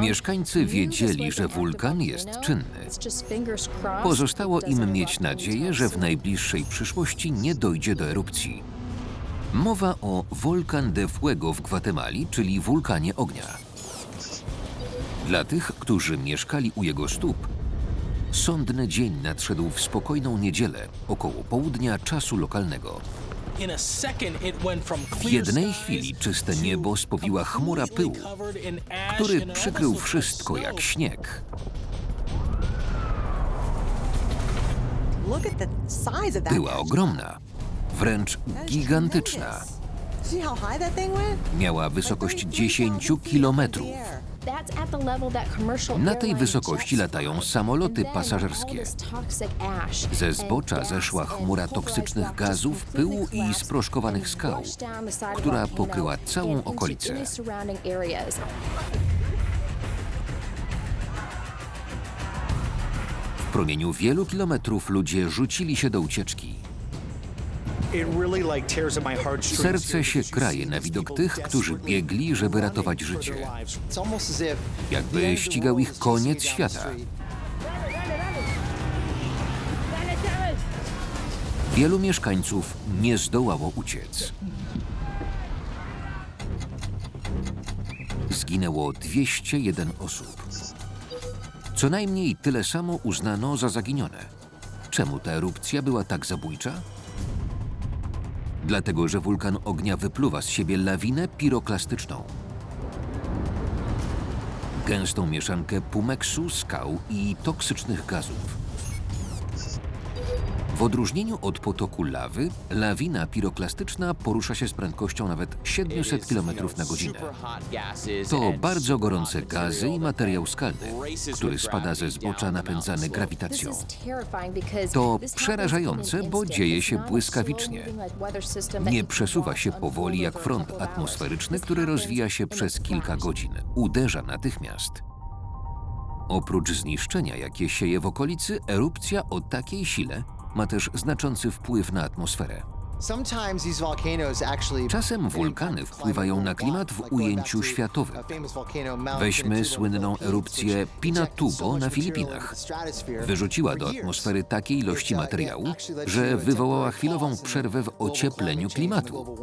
Mieszkańcy wiedzieli, że wulkan jest czynny. Pozostało im mieć nadzieję, że w najbliższej przyszłości nie dojdzie do erupcji. Mowa o Volcan de Fuego w Gwatemali, czyli wulkanie ognia. Dla tych, którzy mieszkali u jego stóp, sądny dzień nadszedł w spokojną niedzielę, około południa czasu lokalnego. W jednej chwili czyste niebo spowiła chmura pyłu, który przykrył wszystko jak śnieg. Była ogromna, wręcz gigantyczna. Miała wysokość 10 kilometrów. Na tej wysokości latają samoloty pasażerskie. Ze zbocza zeszła chmura toksycznych gazów, pyłu i sproszkowanych skał, która pokryła całą okolicę. W promieniu wielu kilometrów ludzie rzucili się do ucieczki. Serce się kraje na widok tych, którzy biegli, żeby ratować życie. Jakby ścigał ich koniec świata. Wielu mieszkańców nie zdołało uciec. Zginęło 201 osób. Co najmniej tyle samo uznano za zaginione. Czemu ta erupcja była tak zabójcza? Dlatego, że wulkan ognia wypluwa z siebie lawinę piroklastyczną. Gęstą mieszankę pumeksu, skał i toksycznych gazów. W odróżnieniu od potoku lawy, lawina piroklastyczna porusza się z prędkością nawet 700 km na godzinę. To bardzo gorące gazy i materiał skalny, który spada ze zbocza napędzany grawitacją. To przerażające, bo dzieje się błyskawicznie. Nie przesuwa się powoli jak front atmosferyczny, który rozwija się przez kilka godzin. Uderza natychmiast. Oprócz zniszczenia, jakie sieje w okolicy, erupcja o takiej sile ma też znaczący wpływ na atmosferę. Czasem wulkany wpływają na klimat w ujęciu światowym. Weźmy słynną erupcję Pinatubo na Filipinach. Wyrzuciła do atmosfery takiej ilości materiału, że wywołała chwilową przerwę w ociepleniu klimatu.